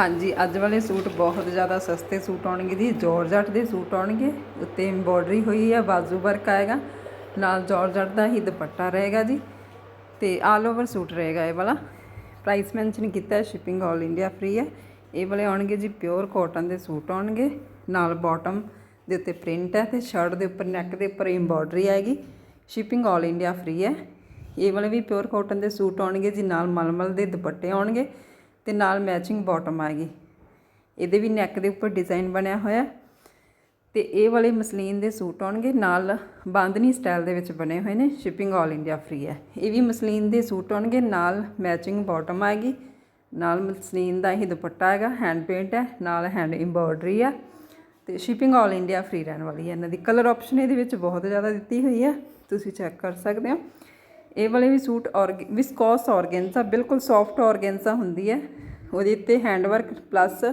ਹਾਂਜੀ, ਅੱਜ ਵਾਲੇ ਸੂਟ ਬਹੁਤ ਜ਼ਿਆਦਾ ਸਸਤੇ ਸੂਟ ਆਉਣਗੇ ਜੀ। ਜਾਰਜਟ ਦੇ ਸੂਟ ਆਉਣਗੇ, ਉੱਤੇ ਐਮਬੋਡਰੀ ਹੋਈ ਹੈ ਬਾਜ਼ੂ ਵਰਕ ਆਏਗਾ, ਨਾਲ ਜਾਰਜਟ ਦਾ ਹੀ ਦੁਪੱਟਾ ਰਹੇਗਾ ਜੀ, ਤੇ ਆਲ ਓਵਰ ਸੂਟ ਰਹੇਗਾ ਇਹ ਵਾਲਾ। ਪ੍ਰਾਈਸ ਮੈਂਸ਼ਨ ਕੀਤਾ ਹੈ ਸ਼ਿਪਿੰਗ ਆਲ ਇੰਡੀਆ ਫ੍ਰੀ ਹੈ ਇਹ ਵਾਲੇ ਆਉਣਗੇ ਜੀ ਪਿਓਰ ਕਾਟਨ ਦੇ ਸੂਟ ਆਉਣਗੇ, ਨਾਲ ਬਾਟਮ ਦੇ ਉੱਤੇ ਪ੍ਰਿੰਟ ਹੈ ਤੇ ਸ਼ਰਟ ਦੇ ਉੱਪਰ ਨੈਕ ਦੇ ਉੱਪਰ ਐਮਬੋਡਰੀ ਆਏਗੀ। ਸ਼ਿਪਿੰਗ ਆਲ ਇੰਡੀਆ ਫ੍ਰੀ ਹੈ ਇਹ ਵਾਲੇ ਵੀ ਪਿਓਰ ਕਾਟਨ ਦੇ ਸੂਟ ਆਉਣਗੇ ਜੀ, ਨਾਲ ਮਲਮਲ ਦੇ ਦੁਪੱਟੇ ਆਉਣਗੇ। ਤੇ ਨਾਲ ਮੈਚਿੰਗ ਬਾਟਮ ਆਏਗੀ ਇਹਦੇ ਵੀ ਨੈਕ ਦੇ ਉੱਪਰ ਡਿਜ਼ਾਈਨ ਬਣਿਆ ਹੋਇਆ। ਤੇ ਇਹ ਵਾਲੇ ਮਸਲੀਨ ਦੇ ਸੂਟ ਆਉਣਗੇ। ਨਾਲ ਬਾਂਦਨੀ ਸਟਾਈਲ ਦੇ ਵਿੱਚ ਬਣੇ ਹੋਏ ਨੇ। ਸ਼ਿਪਿੰਗ ਆਲ ਇੰਡੀਆ ਫ੍ਰੀ ਹੈ। ਇਹ ਵੀ ਮਸਲੀਨ ਦੇ ਸੂਟ ਆਉਣਗੇ। ਨਾਲ ਮੈਚਿੰਗ ਬਾਟਮ ਆਏਗੀ ਨਾਲ ਮਸਲੀਨ ਦਾ ਹੀ ਦੁਪੱਟਾ ਹੈਗਾ। ਹੈਂਡ ਪੇਂਟ ਹੈ। ਨਾਲ ਹੈਂਡ ਐਮਬੋਡਰੀ ਹੈ ਤੇ ਸ਼ਿਪਿੰਗ ਆਲ ਇੰਡੀਆ ਫ੍ਰੀ ਰਹਿਣ ਵਾਲੀ ਹੈ। ਇਹਨਾਂ ਦੀ ਕਲਰ ਆਪਸ਼ਨ ਇਹਦੇ ਵਿੱਚ ਬਹੁਤ ਜ਼ਿਆਦਾ ਦਿੱਤੀ ਹੋਈ ਹੈ। ਤੁਸੀਂ ਚੈੱਕ ਕਰ ਸਕਦੇ ਹੋ। ਇਹ ਵਾਲੇ ਵੀ ਸੂਟ ਔਰਗ ਵਿਸਕੋਸ ਔਰਗੈਂਜ਼ਾ ਬਿਲਕੁਲ ਸੌਫਟ ਔਰਗੈਂਜ਼ਾ ਹੁੰਦੀ ਹੈ। ਉਹਦੇ ਉੱਤੇ hand work plus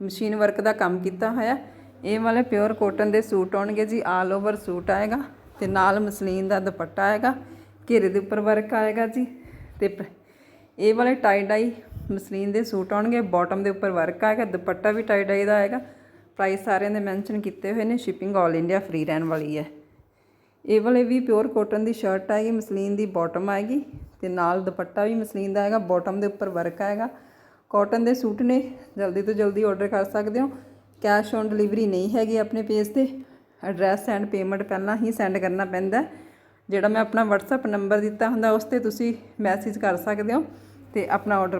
machine work ਦਾ ਕੰਮ ਕੀਤਾ ਹੋਇਆ। ਇਹ ਵਾਲੇ ਪਿਓਰ ਕੋਟਨ ਦੇ ਸੂਟ ਆਉਣਗੇ ਜੀ ਆਲ ਓਵਰ ਸੂਟ ਆਏਗਾ ਤੇ ਨਾਲ ਮਸਲੀਨ ਦਾ ਦੁਪੱਟਾ ਆਏਗਾ, ਘੇਰੇ ਦੇ ਉੱਪਰ ਵਰਕ ਆਏਗਾ ਜੀ। ਤੇ ਇਹ ਵਾਲੇ ਟਾਈ ਡਾਈ ਮਸਲੀਨ ਦੇ ਸੂਟ ਆਉਣਗੇ ਬਾਟਮ ਦੇ ਉੱਪਰ ਵਰਕ ਆਏਗਾ, ਦੁਪੱਟਾ ਵੀ ਟਾਈ ਡਾਈ ਦਾ ਆਏਗਾ। ਪ੍ਰਾਈਸ ਸਾਰਿਆਂ ਦੇ ਮੈਂਸ਼ਨ ਕੀਤੇ ਹੋਏ ਨੇ ਸ਼ਿਪਿੰਗ ਆਲ ਇੰਡੀਆ ਫ੍ਰੀ ਰਹਿਣ ਵਾਲੀ ਹੈ। ਇਹ ਵਾਲੇ ਵੀ ਪਿਓਰ ਕਾਟਨ ਦੀ ਸ਼ਰਟ ਆਏਗੀ, ਮਸਲੀਨ ਦੀ ਬਾਟਮ ਆਏਗੀ ਤੇ ਨਾਲ ਦੁਪੱਟਾ ਵੀ ਮਸਲੀਨ ਦਾ ਆਏਗਾ ਬਾਟਮ ਦੇ ਉੱਪਰ ਵਰਕ ਆਏਗਾ। ਕਾਟਨ ਦੇ ਸੂਟ ਨੇ, ਜਲਦੀ ਤੋਂ ਜਲਦੀ ਆਰਡਰ ਕਰ ਸਕਦੇ ਹੋ। ਕੈਸ਼ ਔਨ ਡਿਲੀਵਰੀ ਨਹੀਂ ਹੈਗੀ ਆਪਣੇ ਪੇਜ ਤੇ। ਐਡਰੈਸ ਐਂਡ ਪੇਮੈਂਟ ਪਹਿਲਾਂ ਹੀ ਸੈਂਡ ਕਰਨਾ ਪੈਂਦਾ ਜਿਹੜਾ ਮੈਂ ਆਪਣਾ WhatsApp ਨੰਬਰ ਦਿੱਤਾ ਹੁੰਦਾ, ਉਸ ਤੇ ਤੁਸੀਂ ਮੈਸੇਜ ਕਰ ਸਕਦੇ ਹੋ ਤੇ ਆਪਣਾ ਆਰਡਰ